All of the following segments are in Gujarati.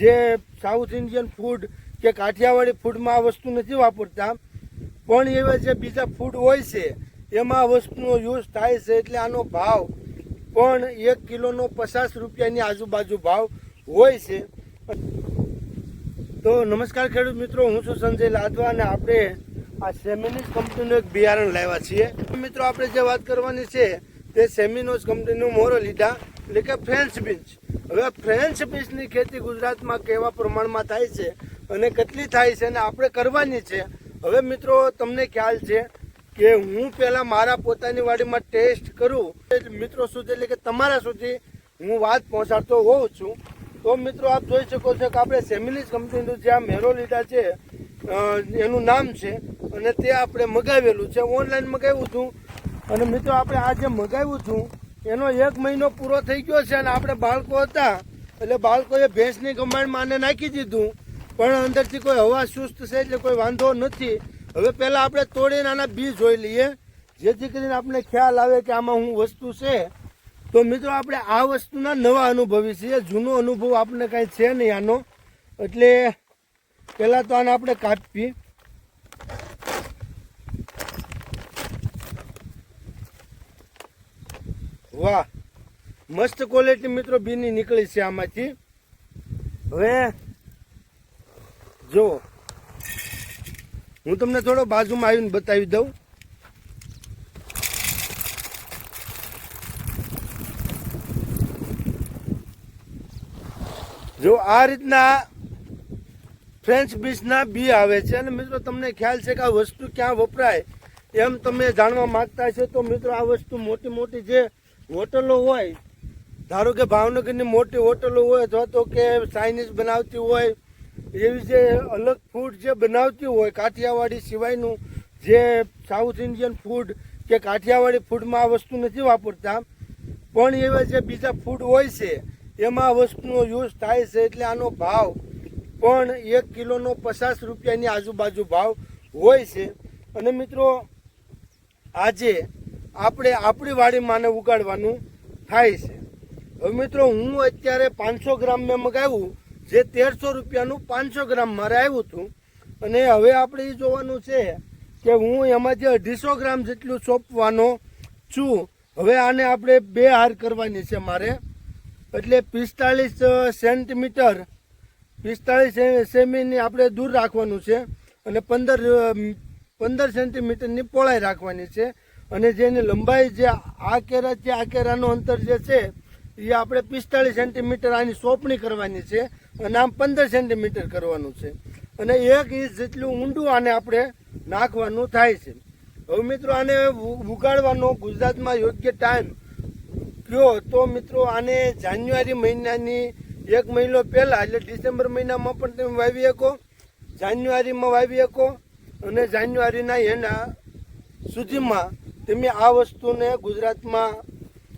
જે સાઉથ ઇન્ડિયન ફૂડ કે કાઠિયાવાડી ફૂડમાં આ વસ્તુ નથી વાપરતા, પણ એવા જે બીજા ફૂડ હોય છે, એમાં વસ્તુનો યુઝ થાય છે એટલે આનો ભાવ પણ એક કિલોનો પચાસ રૂપિયાની આજુબાજુ ભાવ હોય છે. તો નમસ્કાર ખેડૂત મિત્રો, હું છું સંજય લાદવા અને આપણે આ સેમિનિસ કંપનીનું એક બિયારણ લાવ્યા છીએ. મિત્રો, આપણે જે વાત કરવાની છે, તે સેમિનોસ કંપનીનું મોરો લીધા. એટલે કે ફ્રેન્ચ બીન્સ હવે ફ્રેન્ચ બીન્સની ખેતી ગુજરાતમાં કેવા પ્રમાણમાં થાય છે અને કેટલી થાય છે અને આપણે કરવાની છે. હવે મિત્રો, તમને ખ્યાલ છે કે હું પહેલાં મારા પોતાની વાડીમાં ટેસ્ટ કરું. મિત્રો સુધી, એટલે કે તમારા સુધી હું વાત પહોંચાડતો હોઉં છું. તો મિત્રો, આપ જોઈ શકો છો કે આપણે સેમિનિસ કંપનીનું જે આ મેરો લીધા છે એનું નામ છે અને તે આપણે મગાવેલું છે. ઓનલાઈન મગાવ્યું હતું. અને મિત્રો, આપણે આ જે મગાવ્યું હતું એનો એક મહિનો પૂરો થઈ ગયો છે અને આપણે બાળકો હતા, એટલે બાળકોએ ભેંસની કમાણીમાં આને નાખી દીધું. પણ અંદરથી કોઈ હવા સુસ્ત છે એટલે કોઈ વાંધો નથી. હવે પહેલાં આપણે તોડીને આના બી જોઈ લઈએ. જેથી કરીને આપણે ખ્યાલ આવે કે આમાં હું વસ્તુ છે, તો મિત્રો આપણે આ વસ્તુના નવા અનુભવી છીએ. જૂનો અનુભવ આપણને કાંઈ છે નહીં આનો. એટલે પહેલાં તો આને આપણે કાપી વાહ. મસ્ત ક્વોલિટી મિત્રો બીની નીકળી છે આમાંથી. હવે જો, હું તમને થોડો બાજુમાં આવીને બતાવી દઉં. જો આ રીતના ફ્રેન્ચ બીસના બી આવે છે અને મિત્રો તમને ખ્યાલ છે કે આ વસ્તુ ક્યાં વપરાય એમ તમે જાણવા માંગતા છો તો મિત્રો આ વસ્તુ મોટી મોટી જે હોટલો હોય, ધારો કે ભાવનગરની મોટી હોટલો હોય અથવા તો કે ચાઇનીઝ બનાવતી હોય, એવી જે અલગ ફૂડ જે બનાવતી હોય, કાઠિયાવાડી સિવાયનું જે સાઉથ ઇન્ડિયન ફૂડ કે કાઠિયાવાડી ફૂડમાં આ વસ્તુ નથી વાપરતા, પણ એવા જે બીજા ફૂડ હોય છે, એમાં આ વસ્તુનો યુઝ થાય છે એટલે આનો ભાવ પણ એક કિલોનો પચાસ રૂપિયાની આજુબાજુ ભાવ હોય છે. અને મિત્રો, આજે આપણે આપણી વાડીમાંને ઉગાડવાનું થાય છે. હવે મિત્રો, હું અત્યારે પાંચસો ગ્રામ મેં મગાવ્યું, જે તેરસો રૂપિયાનું પાંચસો ગ્રામ મારે આવ્યું હતું. અને હવે આપણે એ જોવાનું છે કે હું એમાં જે અઢીસો ગ્રામ જેટલું સોંપવાનો છું, હવે આને આપણે બે હાર કરવાની છે મારે. એટલે પિસ્તાળીસ સેન્ટીમીટર, પિસ્તાળીસ સેમીની આપણે દૂર રાખવાનું છે અને પંદર પંદર સેન્ટીમીટરની પોળાઈ રાખવાની છે. અને જેની લંબાઈ જે આ કેરા છે, આ કેરાનું અંતર જે છે, એ આપણે પિસ્તાળીસ સેન્ટીમીટર આની સોંપણી કરવાની છે અને આમ પંદર સેન્ટીમીટર કરવાનું છે. અને એક ઇંચ જેટલું ઊંડું આને આપણે નાખવાનું થાય છે. હવે મિત્રો આને ઉગાડવાનો ગુજરાતમાં યોગ્ય ટાઈમ કયો તો મિત્રો? આને જાન્યુઆરી મહિનાની એક મહિનો પહેલાં, એટલે ડિસેમ્બર મહિનામાં પણ તમે વાવી શકો. જાન્યુઆરીમાં વાવી શકો. અને જાન્યુઆરીના એના સુધીમાં તમે આ વસ્તુને ગુજરાતમાં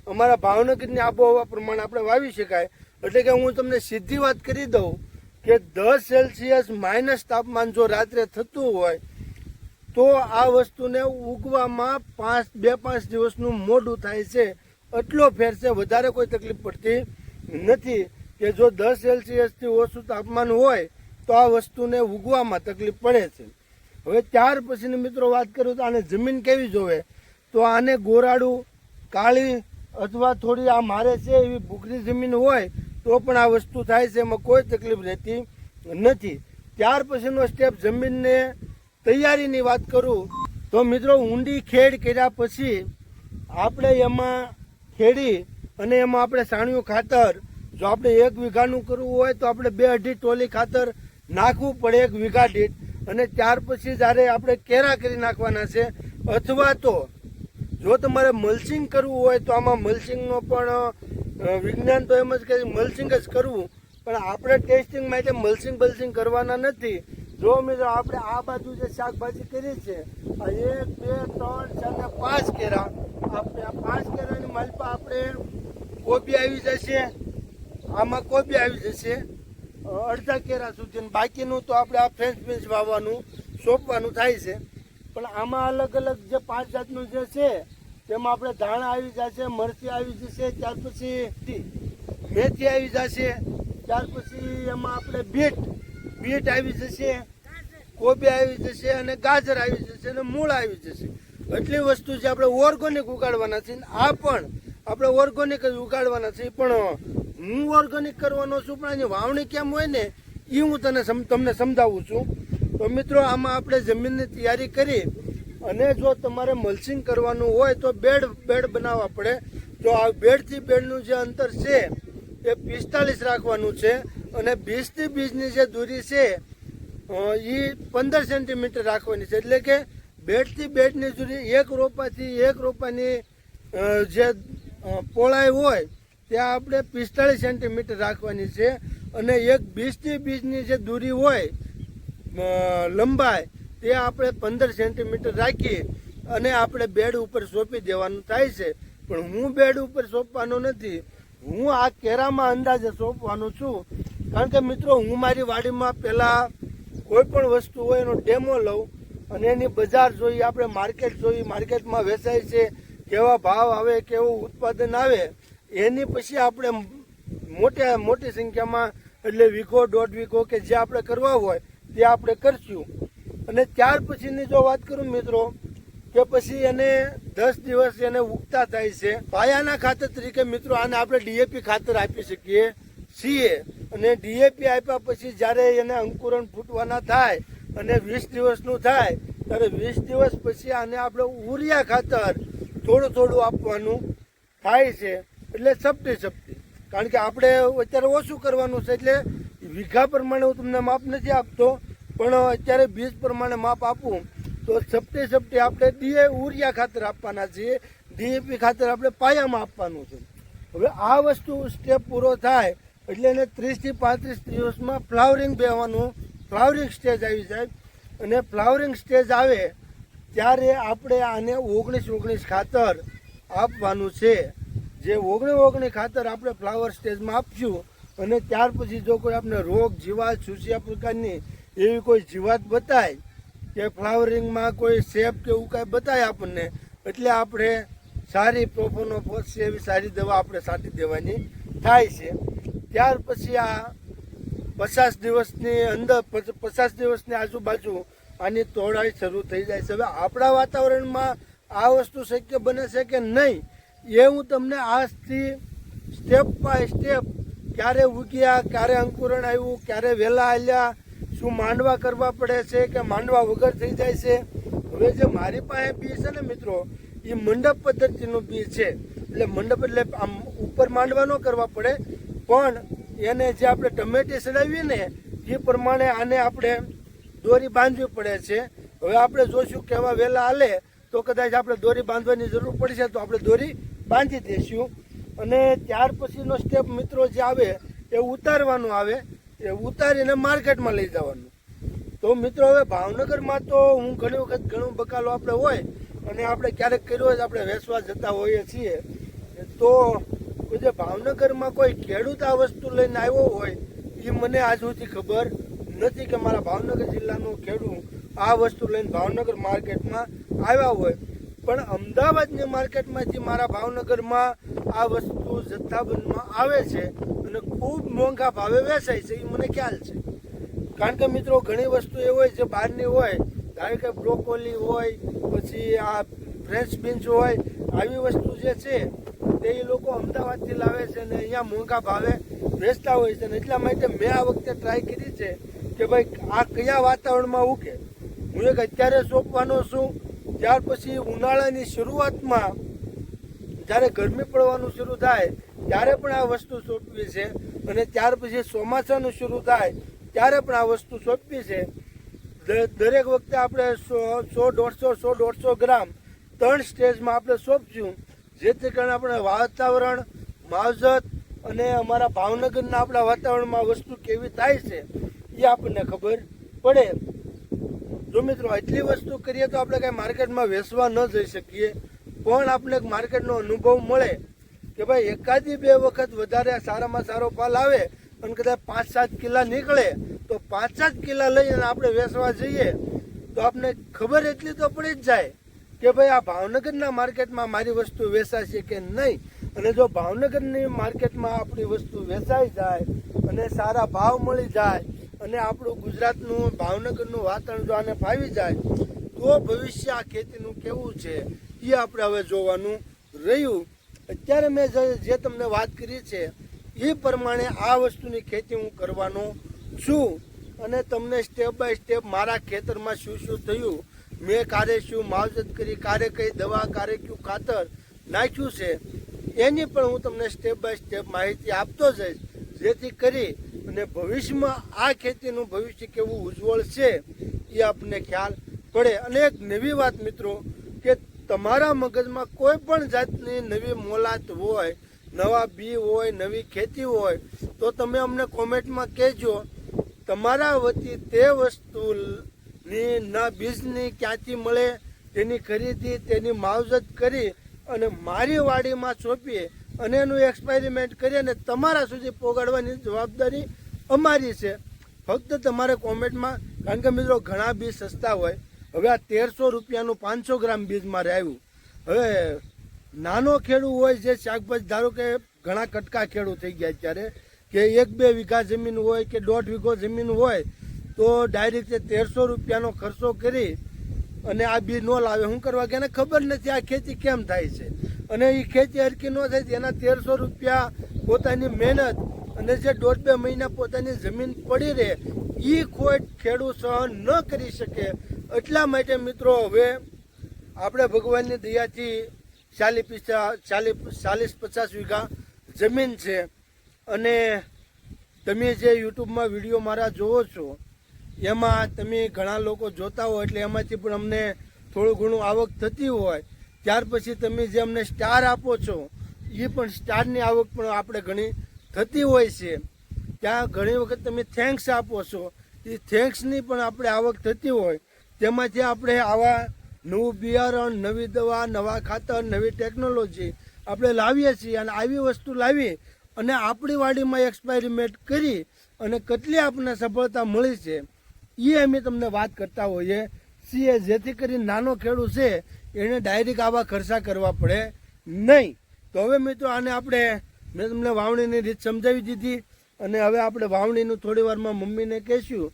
અમારા ભાવનગરની આબોહવા પ્રમાણે આપણે વાવી શકાય. એટલે કે હું તમને સીધી વાત કરી દઉં કે દસ સેલ્સિયસ માઇનસ તાપમાન જો રાત્રે થતું હોય, તો આ વસ્તુને ઉગવામાં પાંચ, બે, પાંચ દિવસનું મોડું થાય છે. એટલો ફેર છે, વધારે કોઈ તકલીફ પડતી નથી કે જો દસ સેલ્સિયસથી ઓછું તાપમાન હોય, તો આ વસ્તુને ઉગવામાં તકલીફ પડે છે. હવે ત્યાર પછીની મિત્રો વાત કરું તો આને જમીન કેવી જોવે? તો આને ગોરાડું, કાળી અથવા થોડી આ મારે છે એવી ભૂખરી જમીન હોય, તો પણ આ વસ્તુ થાય છે, એમાં કોઈ તકલીફ રહેતી નથી. ત્યાર પછીનો સ્ટેપ જમીનને તૈયારીની વાત કરું, તો મિત્રો ઊંડી ખેડ કર્યા પછી આપણે એમાં ખેડી અને એમાં આપણે સાણિયું ખાતર, જો આપણે એક વીઘાનું કરવું હોય તો આપણે બે અઢી ટોલી ખાતર નાખવું પડે એક વીઘા દીઠ. અને ત્યાર પછી જ્યારે આપણે કેરા કરી નાખવાના છે, અથવા તો જો તમારે મલ્ચિંગ કરવું હોય તો આમાં મલ્ચિંગનો પણ વિજ્ઞાન તો એમ જ કે મલ્ચિંગ જ કરવું. પણ આપણે ટેસ્ટિંગ માટે મલ્ચિંગ બલ્ચિંગ કરવાના નથી. જો મિત્રો, આપણે આ બાજુ જે શાકભાજી કરી છે એક, બે, ત્રણ, ચાર પાંચ કેરા. આપણે આ પાંચ કેરાની માલપા આપણે કોબી આવી જશે. આમાં કોબી આવી જશે. અડધા કેરા સુધી બાકીનું તો આપણે આ ફ્રેન્ચ બીન્સ વાવવાનું, સોંપવાનું થાય છે. પણ આમાં અલગ અલગ જે પાંચ જાતનું જે છે, તેમાં આપણે ધાણા આવી જશે, મરચી આવી જશે, ત્યાર પછી મેથી આવી જશે, ત્યાર પછી એમાં આપણે બીટ બીટ આવી જશે, કોબી આવી જશે અને ગાજર આવી જશે અને મૂળ આવી જશે. એટલી વસ્તુ છે આપણે ઓર્ગોનિક ઉગાડવાના છે આ પણ આપણે ઓર્ગોનિક જ ઉગાડવાના છે. પણ હું ઓર્ગોનિક કરવાનો છું, પણ આની વાવણી કેમ હોય ને એ હું તને તમને સમજાવું છું. તો મિત્રો, આમાં આપણે જમીનની તૈયારી કરી અને જો તમારે મલ્ચિંગ કરવાનું હોય તો બેડ બેડ બનાવવા પડે. તો આ બેડથી બેડનું જે અંતર છે એ પિસ્તાલીસ રાખવાનું છે અને બીસથી બીજની જે દૂરી છે એ પંદર સેન્ટીમીટર રાખવાની છે. એટલે કે બેડથી બેડની દૂરી એક રોપાથી એક રોપાની જે પોળાઈ હોય ત્યાં આપણે પિસ્તાળીસ સેન્ટીમીટર રાખવાની છે. અને એક બીજથી બીજની જે દૂરી હોય લંબાઈ તે આપણે પંદર સેન્ટીમીટર રાખી અને આપણે બેડ ઉપર સોંપી દેવાનું થાય છે. પણ હું બેડ ઉપર સોંપવાનો નથી. હું આ કેરામાં અંદાજે સોંપવાનો છું. કારણ કે મિત્રો, હું મારી વાડીમાં પહેલાં કોઈ પણ વસ્તુ હોય એનો ડેમો લઉં અને એની બજાર જોઈ, આપણે માર્કેટ જોઈ, માર્કેટમાં વેચાય છે, કેવા ભાવ આવે, કેવું ઉત્પાદન આવે, એની પછી આપણે મોટા મોટી સંખ્યામાં એટલે વીઘો, દોઢ વીઘો કે જે આપણે કરવા હોય તે આપણે કરશું. અને ત્યાર પછીની જો વાત કરું મિત્રો, કે પછી એને દસ દિવસ એને ઉગતા થાય છે. પાયાના ખાતર તરીકે મિત્રો આને આપણે ડીએપી ખાતર આપી શકીએ છીએ. અને ડીએપી આપ્યા પછી જ્યારે એને અંકુરણ ફૂટવાના થાય અને વીસ દિવસનું થાય, ત્યારે વીસ દિવસ પછી આને આપણે ઉરિયા ખાતર થોડું થોડું આપવાનું થાય છે. એટલે સપટી સપટી. કારણ કે આપણે અત્યારે ઓછું કરવાનું છે એટલે વીઘા પ્રમાણે હું તમને માપ નથી આપતો, પણ અત્યારે બીજ પ્રમાણે માપ આપું. તો સપ્તે સપ્તે આપણે ડીએ ઉરિયા ખાતર આપવાના છીએ. ડીએપી ખાતર આપણે પાયામાં આપવાનું છે. હવે આ વસ્તુ સ્ટેપ પૂરો થાય એટલે એને ત્રીસથી પાંત્રીસ દિવસમાં ફ્લાવરિંગ બેવાનું ફ્લાવરિંગ સ્ટેજ આવી જાય. અને ફ્લાવરિંગ સ્ટેજ આવે ત્યારે આપણે આને ઓગણીસ ઓગણીસ ખાતર આપવાનું છે. જે ઓગણી ઓગણી ખાતર આપણે ફ્લાવર સ્ટેજમાં આપશું અને ત્યાર પછી જો કોઈ આપણે રોગ, જીવાત, સુસિયા પ્રકારની એવી કોઈ જીવાત બતાય કે ફ્લાવરિંગમાં કોઈ શેપ કે એવું કાંઈ બતાય આપણને, એટલે આપણે સારી પ્રોફોનો પોસ છે એવી સારી દવા આપણે છાંટી દેવાની થાય છે. ત્યાર પછી આ પચાસ દિવસની અંદર, પચ- પચાસ દિવસની આજુબાજુ આની તોડાઈ શરૂ થઈ જાય છે. હવે આપણા વાતાવરણમાં આ વસ્તુ શક્ય બને છે કે નહીં, એ હું તમને આજથી સ્ટેપ બાય સ્ટેપ ક્યારે ઉગ્યા, ક્યારે અંકુરણ આવ્યું, ક્યારે વહેલા આવ્યા શું માંડવા કરવા પડે છે કે માંડવા વગર થઈ જાય છે? હવે જે મારી પાસે બી છે ને મિત્રો એ મંડપ પદ્ધતિનું બી છે. એટલે મંડપ એટલે આમ ઉપર માંડવા ન કરવા પડે, પણ એને જે આપણે ટમેટી ચડાવીએ ને એ પ્રમાણે આને આપણે દોરી બાંધવી પડે છે. હવે આપણે જોશું કેવા વહેલા હાલે, તો કદાચ આપણે દોરી બાંધવાની જરૂર પડશે તો આપણે દોરી બાંધી દઈશું અને ત્યાર પછીનો સ્ટેપ મિત્રો જે આવે એ ઉતારવાનું આવે, એ ઉતારીને માર્કેટમાં લઈ જવાનું. તો મિત્રો હવે ભાવનગરમાં તો હું ઘણી વખત ઘણો બકાલો આપણે હોય અને આપણે ક્યારેક કર્યો હોય આપણે વેચવા જતા હોઈએ છીએ. તો જે ભાવનગરમાં કોઈ ખેડૂત આ વસ્તુ લઈને આવ્યો હોય એ મને આજ સુધી ખબર નથી કે મારા ભાવનગર જિલ્લાનો ખેડૂત આ વસ્તુ લઈને ભાવનગર માર્કેટમાં આવ્યા હોય. પણ અમદાવાદની માર્કેટમાંથી મારા ભાવનગરમાં આ વસ્તુ જથ્થાબંધમાં આવે છે અને ખૂબ મોંઘા ભાવે વેચાય છે, એ મને ખ્યાલ છે. કારણ કે મિત્રો, ઘણી વસ્તુ એ હોય જે બહારની હોય, ધારો કે બ્રોકોલી હોય, પછી આ ફ્રેન્ચ બીન્સ હોય, આવી વસ્તુ જે છે, તે એ લોકો અમદાવાદથી લાવે છે અને અહીંયા મોંઘા ભાવે વેચતા હોય છે. અને એટલા માટે મેં આ વખતે ટ્રાય કરી છે કે ભાઈ આ કયા વાતાવરણમાં ઉગે? હું એક અત્યારે સોંપવાનો છું. ત્યાર પછી ઉનાળાની શરૂઆતમાં જ્યારે ગરમી પડવાનું શરૂ થાય, ત્યારે પણ આ વસ્તુ સોંપવી છે અને ત્યાર પછી ચોમાસાનું શરૂ થાય, ત્યારે પણ આ વસ્તુ સોંપવી છે. દરેક વખતે આપણે સો સો દોઢસો સો દોઢસો ગ્રામ ત્રણ સ્ટેજમાં આપણે સોંપશું, જેથી કરીને આપણે વાતાવરણ, માવજત અને અમારા ભાવનગરના આપણા વાતાવરણમાં વસ્તુ કેવી થાય છે એ આપણને ખબર પડે. જો મિત્રો એટલી વસ્તુ કરીએ તો આપણે કાંઈ માર્કેટમાં વેચવા ન જઈ શકીએ. પણ આપણે માર્કેટનો અનુભવ મળે કે ભાઈ એકાદી બે વખત વધારે સારામાં સારો પાલ આવે અને કદાચ પાંચ સાત કિલ્લા નીકળે, તો પાંચ સાત કિલ્લા લઈને આપણે વેચવા જઈએ, તો આપણે ખબર એટલી તો પડી જ જાય કે ભાઈ આ ભાવનગરના માર્કેટમાં મારી વસ્તુ વેચાશે કે નહીં? અને જો ભાવનગરની માર્કેટમાં આપણી વસ્તુ વેચાઈ જાય અને સારા ભાવ મળી જાય અને આપણું ગુજરાતનું, ભાવનગરનું વાતાવરણ જો આને ફાવી જાય, તો ભવિષ્ય આ ખેતીનું કેવું છે એ આપણે હવે જોવાનું રહ્યું. અત્યારે મેં જે તમને વાત કરી છે, એ પ્રમાણે આ વસ્તુની ખેતી હું કરવાનો છું. અને તમને સ્ટેપ બાય સ્ટેપ મારા ખેતરમાં શું શું થયું, મેં કારે શું માવજત કરી, કારે કઈ દવા, કારે કયું ખાતર નાખ્યું છે, એની પણ હું તમને સ્ટેપ બાય સ્ટેપ માહિતી આપતો જઈશ. જેથી કરી અને ભવિષ્યમાં આ ખેતીનું ભવિષ્ય કેવું ઉજ્જવળ છે એ આપણને ખ્યાલ પડે. અને એક નવી વાત મિત્રો, કે તમારા મગજમાં કોઈ પણ જાતની નવી મોલાત હોય, નવા બી હોય, નવી ખેતી હોય, તો તમે અમને કોમેન્ટમાં કહેજો, તમારા વતી તે વસ્તુની ના બીજની ક્યાંથી મળે, તેની ખરીદી, તેની માવજત કરી અને મારી વાડીમાં સોંપીએ. અને એનું એક્સપેરિમેન્ટ કરી અને તમારા સુધી પહોંચાડવાની જવાબદારી અમારી છે. ફક્ત તમારે કોમેન્ટમાં કારણ કે મિત્રો ઘણા બીજ સસ્તા હોય. હવે આ તેરસો રૂપિયાનું પાંચસો ગ્રામ બીજ મારે આવ્યું. હવે નાનો ખેડૂત હોય જે શાકભાજી, ધારો કે ઘણા કટકા ખેડૂત થઈ ગયા અત્યારે, કે એક બે વીઘા જમીન હોય કે દોઢ વીઘો જમીન હોય, તો ડાયરેક્ટ તેરસો રૂપિયાનો ખર્ચો કરી અને આ બી ન લાવે. શું કરવા કે એને ખબર નથી આ ખેતી કેમ થાય છે. અને એ ખેતી હરકી ન થાય એના તેરસો રૂપિયા પોતાની મહેનત અને જે દોઢ બે મહિના પોતાની જમીન પડી રહે એ ખોટ ખેડૂત સહન ન કરી શકે. એટલા માટે મિત્રો હવે આપણે ભગવાનની દયાથી ચાલી પીસા ચાલી ચાલીસ પચાસ વીઘા જમીન છે. અને તમે જે યુટ્યુબમાં વીડિયો મારા જોવો છો, એમાં તમે ઘણા લોકો જોતા હો એટલે એમાંથી પણ અમને થોડું ઘણું આવક થતી હોય. ત્યાર પછી તમે જે અમને સ્ટાર આપો છો એ પણ સ્ટારની આવક પણ આપણે ઘણી થતી હોય છે. ત્યાં ઘણી વખત તમે થેન્ક્સ આપો છો. એ થેન્ક્સની પણ આપણે આવક થતી હોય. તેમાંથી આપણે આવા નવું બિયારણ, નવી દવા, નવા ખાતર, નવી ટેકનોલોજી આપણે લાવીએ છીએ અને આવી વસ્તુ લાવી અને આપણી વાડીમાં એક્સપેરિમેન્ટ કરી અને કેટલી આપણને સફળતા મળી છે એ અમે તમને વાત કરતા હોઈએ છીએ. જેથી કરી નાનો ખેડૂત છે એને ડાયરેક્ટ આવા ખર્ચા કરવા પડે નહીં. તો હવે મિત્રો આને આપણે મેં તમને વાવણીની રીત સમજાવી દીધી અને હવે આપણે વાવણીનું થોડી વારમાં મમ્મીને કહેશું.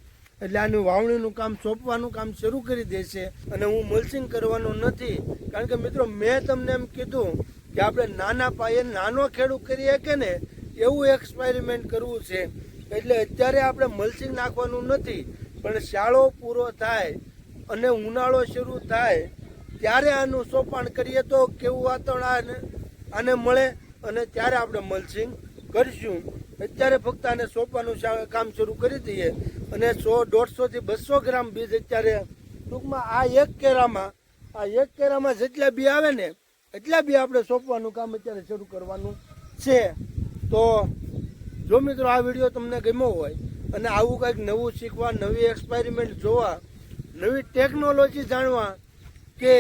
એટલે આનું વાવણીનું કામ સોંપવાનું કામ શરૂ કરી દેશે અને હું મલ્સિંગ કરવાનો નથી. કારણ કે મિત્રો મેં તમને એમ કીધું કે આપણે નાના પાયે નાનો ખેડૂત કરીએ કે ને, એવું એક્સપેરિમેન્ટ કરવું છે. એટલે અત્યારે આપણે મલ્સિંગ નાખવાનું નથી, પણ શાળો પૂરો થાય અને ઉનાળો શરૂ થાય ત્યારે આનું સોપાણ કરીએ તો કેવું વાતાવરણ આને મળે અને ત્યારે આપણે મલસિંગ કરીશું. અત્યારે ફક્ત આને સોંપવાનું કામ શરૂ કરી દઈએ અને સો દોઢસોથી બસો ગ્રામ બીજ અત્યારે ટૂંકમાં આ એક કેરામાં આ એક કેરામાં જેટલા બી આવે ને, એટલા બી આપણે સોંપવાનું કામ અત્યારે શરૂ કરવાનું છે. તો જો મિત્રો આ વીડિયો તમને ગમ્યો હોય અને આવું કંઈક નવું શીખવા, નવી એક્સપેરિમેન્ટ જોવા, નવી ટેકનોલોજી જાણવા કે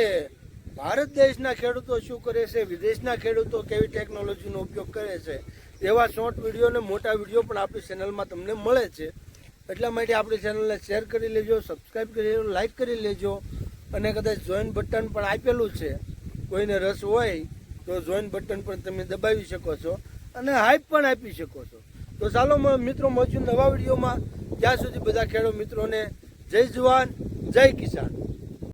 ભારત દેશના ખેડૂતો શું કરે છે, વિદેશના ખેડૂતો કેવી ટેકનોલોજીનો ઉપયોગ કરે છે, એવા શોર્ટ વીડિયો અને મોટા વીડિયો પણ આપણી ચેનલમાં તમને મળે છે. એટલા માટે આપણી ચેનલને શેર કરી લેજો સબસ્ક્રાઈબ કરી લેજો લાઈક કરી લેજો અને કદાચ જોઈન બટન પણ આપેલું છે. કોઈને રસ હોય તો જોઈન બટન પણ તમે દબાવી શકો છો અને હાઈપ પણ આપી શકો છો. તો ચાલો મિત્રો, મળશું નવા વિડીયોમાં ત્યાં સુધી બધા ખેડૂત મિત્રોને જય જવાન, જય કિસાન.